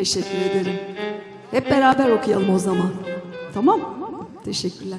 Teşekkür ederim. Hep beraber okuyalım o zaman. Tamam? Teşekkürler.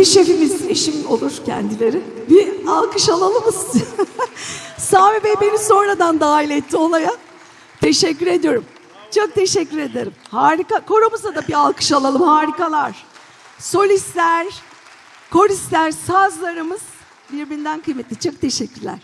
Kıymetli şefimiz, eşim olur kendileri. Bir alkış alalım mı? Sami Bey beni sonradan dahil etti olaya. Teşekkür ediyorum. Çok teşekkür ederim. Harika. Koromuza da bir alkış alalım. Harikalar. Solistler, koristler, sazlarımız birbirinden kıymetli. Çok teşekkürler.